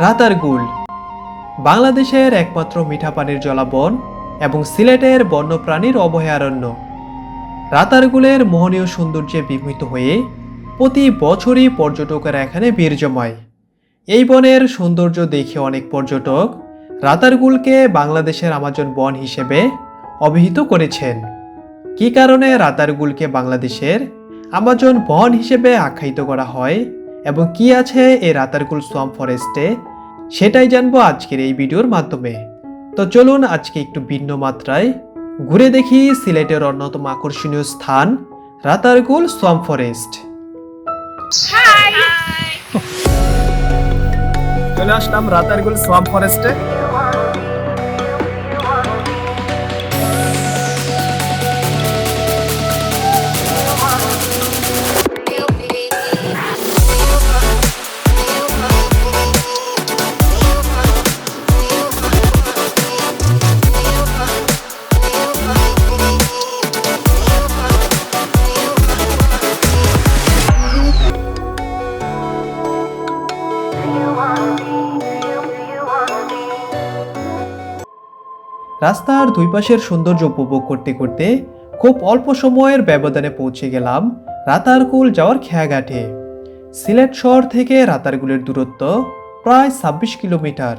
রাতারগুল বাংলাদেশের একমাত্র মিঠা পানির জলাবন এবং সিলেটের বন্যপ্রাণীর অভয়ারণ্য। রাতারগুলের মোহনীয় সৌন্দর্যে বিমোহিত হয়ে প্রতি বছরই পর্যটকেরা এখানে ভিড় জমায় এই বনের সৌন্দর্য দেখে অনেক পর্যটক রাতারগুলকে বাংলাদেশের আমাজন বন হিসেবে অভিহিত করেছেন। কী কারণে রাতারগুলকে বাংলাদেশের আমাজন বন হিসেবে আখ্যায়িত করা হয় এবং কি আছে এই রাতারগুল সোয়াম ফরেস্টে সেটাই জানব আজকের এই ভিডিওর মাধ্যমে। তো চলুন আজকে একটু ভিন্ন মাত্রায় ঘুরে দেখি সিলেটের অন্যতম আকর্ষণীয় স্থান রাতারগুল সোয়াম ফরেস্ট। চলে আসলাম রাতারগুল সোয়াম ফরেস্টে। রাস্তার দুই পাশের সৌন্দর্য উপভোগ করতে করতে খুব অল্প সময়ের ব্যবধানে পৌঁছে গেলাম রাতারগুল যাওয়ার খেয়াঘাটে। সিলেট শহর থেকে রাতারগুলের দূরত্ব প্রায় ছাব্বিশ কিলোমিটার।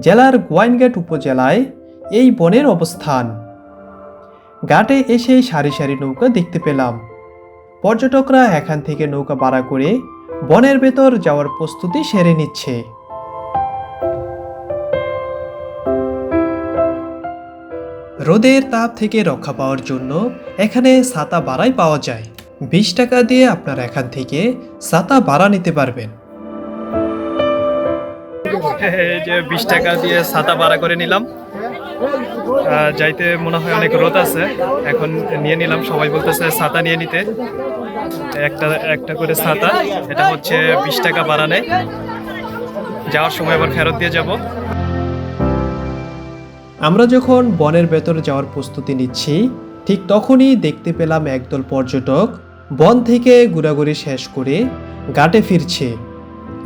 জেলার গোয়াইনঘাট উপজেলায় এই বনের অবস্থান। ঘাটে এসে সারি সারি নৌকা দেখতে পেলাম। পর্যটকরা এখান থেকে নৌকা ভাড়া করে বনের ভেতর যাওয়ার প্রস্তুতি সেরে নিচ্ছে। রোদের তাপ থেকে রক্ষা পাওয়ার জন্য এখানে ছাতা ভাড়াই পাওয়া যায়। বিশ টাকা দিয়ে আপনারা এখান থেকে ছাতা বাড়া নিতে পারবেন। যে বিশ টাকা দিয়ে ছাতা ভাড়া করে নিলাম। যাইতে মনে হয় অনেক রোদ আছে। এখন নিয়ে নিলাম, সবাই বলতেছে ছাতা নিয়ে নিতে। একটা একটা করে ছাতা, এটা হচ্ছে বিশ টাকা বাড়া নেয়। যাওয়ার সময় আবার ফেরত দিয়ে যাব। আমরা যখন বনের ভেতর যাওয়ার প্রস্তুতি নিচ্ছি, ঠিক তখনই দেখতে পেলাম একদল পর্যটক বন থেকে ঘোরাঘুরি শেষ করে ঘাটে ফিরছে।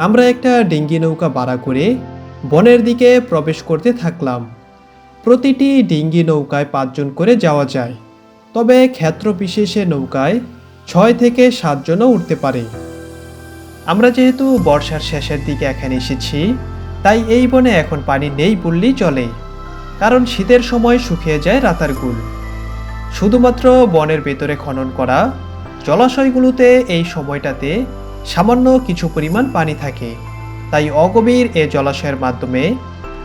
আমরা একটা ডিঙ্গি নৌকা ভাড়া করে বনের দিকে প্রবেশ করতে থাকলাম। প্রতিটি ডিঙ্গি নৌকায় পাঁচজন করে যাওয়া যায়, তবে ক্ষেত্র বিশেষে নৌকায় ছয় থেকে সাতজনও উঠতে পারে। আমরা যেহেতু বর্ষার শেষের দিকে এখানে এসেছি, তাই এই বনে এখন পানি নেই বললেই চলে। কারণ শীতের সময় শুকিয়ে যায় রাতারগুল শুধুমাত্র বনের ভেতরে খনন করা জলাশয়গুলোতে এই সময়টাতে সামান্য কিছু পরিমাণ পানি থাকে। তাই অগভীর এ জলাশয়ের মাধ্যমে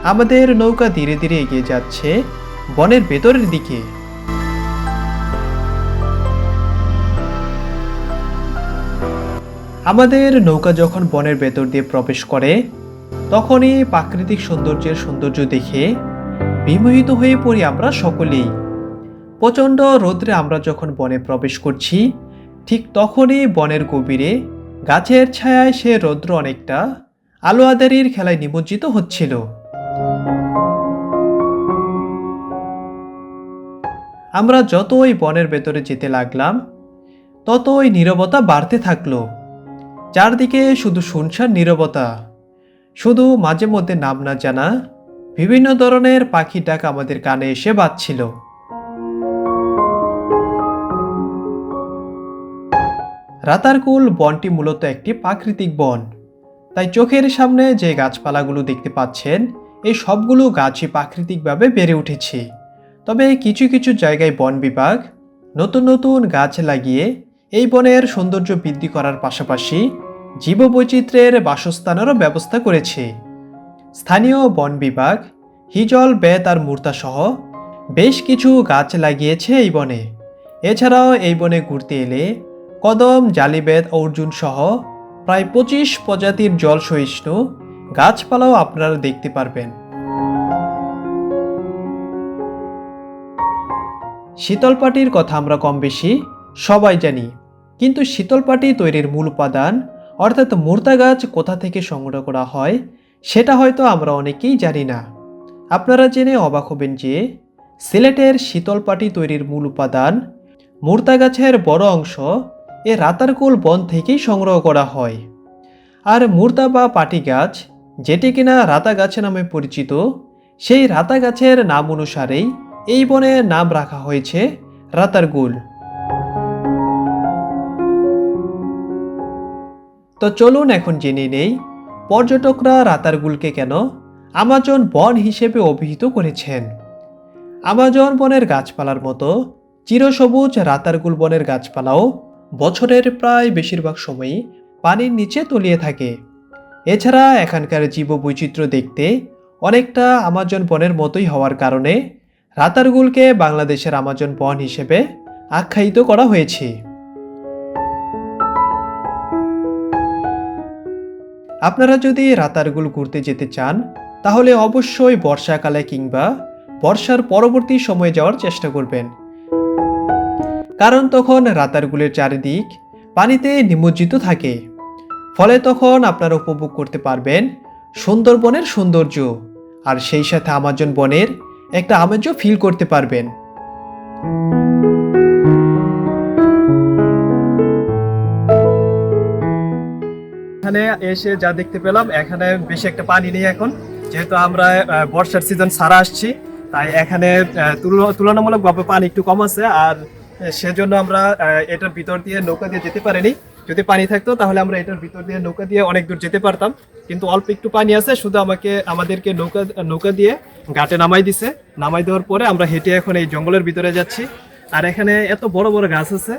আমাদের নৌকা ধীরে ধীরে এগিয়ে যাচ্ছে বনের ভেতরের দিকে। আমাদের নৌকা যখন বনের ভেতর দিয়ে প্রবেশ করে, তখনই প্রাকৃতিক সৌন্দর্যের সৌন্দর্য দেখে বিমোহিত হয়ে পড়ি আমরা সকলেই। প্রচণ্ড রৌদ্রে আমরা যখন বনে প্রবেশ করছি, ঠিক তখনই বনের গভীরে গাছের ছায়ায় সে রৌদ্র অনেকটা আলো আদারির খেলায় নিমজ্জিত হচ্ছিল। আমরা যতই বনের ভেতরে যেতে লাগলাম, ততই নীরবতা বাড়তে থাকল। চারদিকে শুধু শুনশান নীরবতা, শুধু মাঝে মধ্যে নাম না জানা বিভিন্ন ধরনের পাখি ডাক আমাদের কানে এসে বাজছিল। রাতারকুল বনটি মূলত একটি প্রাকৃতিক বন। তাই চোখের সামনে যে গাছপালাগুলো দেখতে পাচ্ছেন, এই সবগুলো গাছই প্রাকৃতিকভাবে বেড়ে উঠেছে। তবে কিছু কিছু জায়গায় বন বিভাগ নতুন নতুন গাছ লাগিয়ে এই বনের সৌন্দর্য বৃদ্ধি করার পাশাপাশি জীববৈচিত্র্যের বাসস্থানেরও ব্যবস্থা করেছে। স্থানীয় বন বিভাগ, হিজল বেত আর মূর্তা সহ বেশ কিছু গাছ লাগিয়েছে এই বনে। এছাড়াও এই বনে ঘুরতে এলে কদম জালিবেদ অর্জুন সহ প্রায় পঁচিশ প্রজাতির জল সহিষ্ণু গাছপালাও আপনারা দেখতে পারবেন। শীতলপাটির কথা আমরা কম বেশি সবাই জানি, কিন্তু শীতলপাটি তৈরির মূল উপাদান, অর্থাৎ মূর্তা গাছ কোথা থেকে সংগ্রহ করা হয় সেটা হয়তো আমরা অনেকেই জানি না। আপনারা জেনে অবাক হবেন যে, সিলেটের শীতলপাটি তৈরির মূল উপাদান মুর্তা গাছের বড় অংশ এ রাতারকুল বন থেকেই সংগ্রহ করা হয়। আর মুর্তা বা পাটি গাছ, যেটি কিনা রাতা গাছ নামে পরিচিত, সেই রাতা গাছের নাম অনুসারেই এই বনের নাম রাখা হয়েছে রাতারগুল তো চলুন এখন জেনে নেই পর্যটকরা রাতারগুলকে কেন আমাজন বন হিসেবে অভিহিত করেছেন। আমাজন বনের গাছপালার মতো চিরসবুজ রাতারগুল বনের গাছপালাও বছরের প্রায় বেশিরভাগ সময়ই পানির নিচে তলিয়ে থাকে। এছাড়া এখানকার জীববৈচিত্র্য দেখতে অনেকটা আমাজন বনের মতোই হওয়ার কারণে রাতারগুলকে বাংলাদেশের আমাজন বন হিসেবে আখ্যায়িত করা হয়েছে। আপনারা যদি রাতারগুল ঘুরতে যেতে চান, তাহলে অবশ্যই বর্ষাকালে কিংবা বর্ষার পরবর্তী সময়ে যাওয়ার চেষ্টা করবেন। কারণ তখন রাতারগুলের চারিদিক পানিতে নিমজ্জিত থাকে। ফলে তখন আপনারা উপভোগ করতে পারবেন সুন্দরবনের সৌন্দর্য আর সেই সাথে আমাজন বনের একটা আমেজও ফিল করতে পারবেন। এখানে এসে যা দেখতে পেলাম, এখানে বেশি একটা পানি নেই এখন। যেহেতু আমরা বর্ষার সিজন সারা আসছি, তাই এখানে তুলনামূলকভাবে পানি একটু কম আছে। আর সেজন্য আমরা এটার ভিতর দিয়ে নৌকা দিয়ে যেতে পারিনি। যদি পানি থাকতো, তাহলে আমরা এটার ভিতর দিয়ে নৌকা দিয়ে অনেক দূর যেতে পারতাম। কিন্তু অল্প একটু পানি আছে, শুধু আমাকে, আমাদেরকে নৌকা নৌকা দিয়ে ঘাটে নামাই দিছে। নামাই দেওয়ার পরে আমরা হেঁটে এখন এই জঙ্গলের ভিতরে যাচ্ছি। আর এখানে এত বড় বড় গাছ আছে,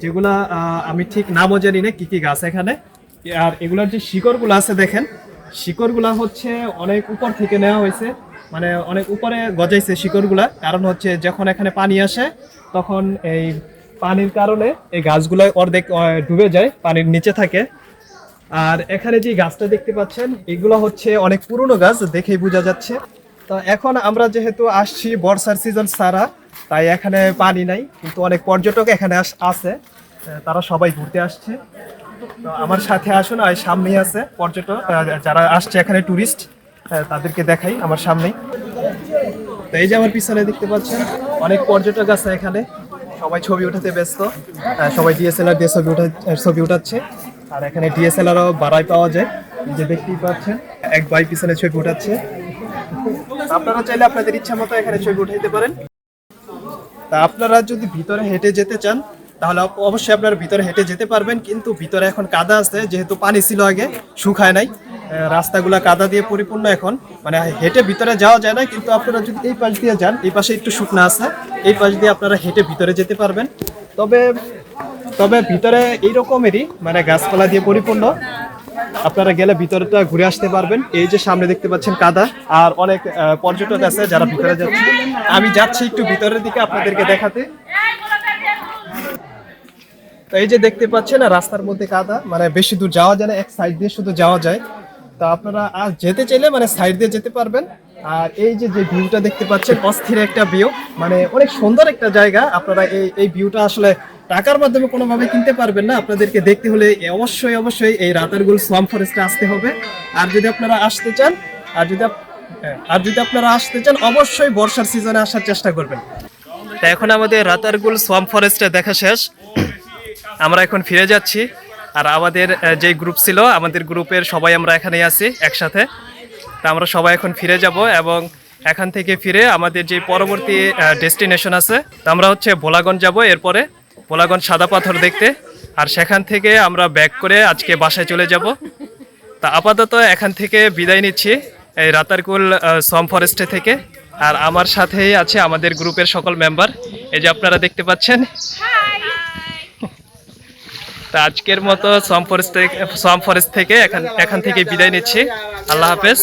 যেগুলা আমি ঠিক নামও জানি না কি কি গাছ এখানে। আর এগুলোর যে শিকড়গুলো আছে দেখেন, শিকড়গুলা হচ্ছে অনেক উপর থেকে নেওয়া হয়েছে। মানে অনেক উপরে গজাইছে শিকড়গুলা। কারণ হচ্ছে যখন এখানে পানি আসে, তখন এই পানির কারণে এই গাছগুলো অর্ধেক ডুবে যায়, পানির নিচে থাকে। আর এখানে যে গাছটা দেখতে পাচ্ছেন, এগুলো হচ্ছে অনেক পুরনো গাছ, দেখেই বোঝা যাচ্ছে। তো এখন আমরা যেহেতু আসছি বর্ষার সিজন সারা তাই এখানে পানি নাই, কিন্তু অনেক পর্যটক এখানে আস- তারা সবাই ঘুরতে আসছে। আমার সাথে আসুন, আর সামনেই আছে পর্যটক যারা আসছে এখানে টুরিস্ট তাদেরকে দেখাই আমার সামনেই। তো এই যে আমার পিছনে দেখতে পাচ্ছেন, অনেক পর্যটক আছে এখানে। সবাই ছবি উঠাতে ব্যস্ত সবাই ডিএসএলআর দিয়ে ছবি উঠা ছবি উঠাচ্ছে। আর এখানে ডিএসএলআরও বাড়াই পাওয়া যায়। যে দেখতেই পাচ্ছেন, এক ভাই পিছনে ছবি উঠাচ্ছে। আপনারা চাইলে আপনাদের ইচ্ছা মতো এখানে ছবি উঠাইতে পারেন। তা আপনারা যদি ভিতরে হেঁটে যেতে চান তাহলে অবশ্যই আপনারা ভিতরে হেঁটে যেতে পারবেন, কিন্তু ভিতরে এখন কাদা আছে, যেহেতু পানি ছিল আগে, শুকায় নাই। রাস্তাগুলা কাদা দিয়ে পরিপূর্ণ এখন। মানে হেঁটে ভিতরে যাওয়া যায় না, কিন্তু আপনারা যদি এই পাশ দিয়ে যান, এই পাশে একটু শুকনো আছে, এই পাশ দিয়ে আপনারা হেঁটে ভিতরে যেতে পারবেন। তবে তবে ভিতরে এই রকমেরই মানে গাছপালা দিয়ে পরিপূর্ণ। আপনারা গেলে ভিতরটা ঘুরে আসতে পারবেন। এই যে সামনে দেখতে পাচ্ছেন কাদা, আর অনেক পর্যটক আছে যারা ভিতরে যাচ্ছে। আমি যাচ্ছি একটু ভিতরের দিকে আপনাদেরকে দেখাতে। এই যে দেখতে পাচ্ছেন রাস্তার মধ্যে কাদা মানে বেশি দূর যাওয়া যায় না এক সাইড দিয়ে শুধু যাওয়া যায়। তো আপনারা আর যেতে চাইলে মানে সাইড দিয়ে যেতে পারবেন। আর এই যে যে ভিউটা দেখতে পাচ্ছেন অস্থির একটা ভিউ মানে অনেক সুন্দর একটা জায়গা। আপনারা এই এই ভিউটা আসলে টাকার মাধ্যমে কোনোভাবে কিনতে পারবেন না। আপনাদেরকে দেখতে হলে অবশ্যই অবশ্যই এই রাতারগুল সোয়াম ফরেস্টে আসতে হবে। আর যদি আপনারা আসতে চান আর যদি হ্যাঁ, আর যদি আপনারা আসতে চান অবশ্যই বর্ষার সিজনে আসার চেষ্টা করবেন। তো এখন আমাদের রাতারগুল সোয়াম ফরেস্টে দেখা শেষ। আমরা এখন ফিরে যাচ্ছি। আর আমাদের যে গ্রুপ ছিল, আমাদের গ্রুপের সবাই আমরা এখানেই আছি, একসাথে। তা আমরা সবাই এখন ফিরে যাব এবং এখান থেকে ফিরে আমাদের যে পরবর্তী ডেস্টিনেশন আছে, তা আমরা হচ্ছে ভোলাগঞ্জ যাব এরপরে। ভোলাগঞ্জ সাদা পাথর দেখতে। আর সেখান থেকে আমরা ব্যাক করে আজকে বাসায় চলে যাব। তা আপাতত এখান থেকে বিদায় নিচ্ছি, এই রাতারকুল সম ফরেস্টে থেকে। আর আমার সাথেই আছে আমাদের গ্রুপের সকল মেম্বার এই যে আপনারা দেখতে পাচ্ছেন তা আজকের মতো সোয়াম ফরেস্ট থেকে এখান এখান থেকে বিদায় নিচ্ছি। আল্লাহ হাফেজ।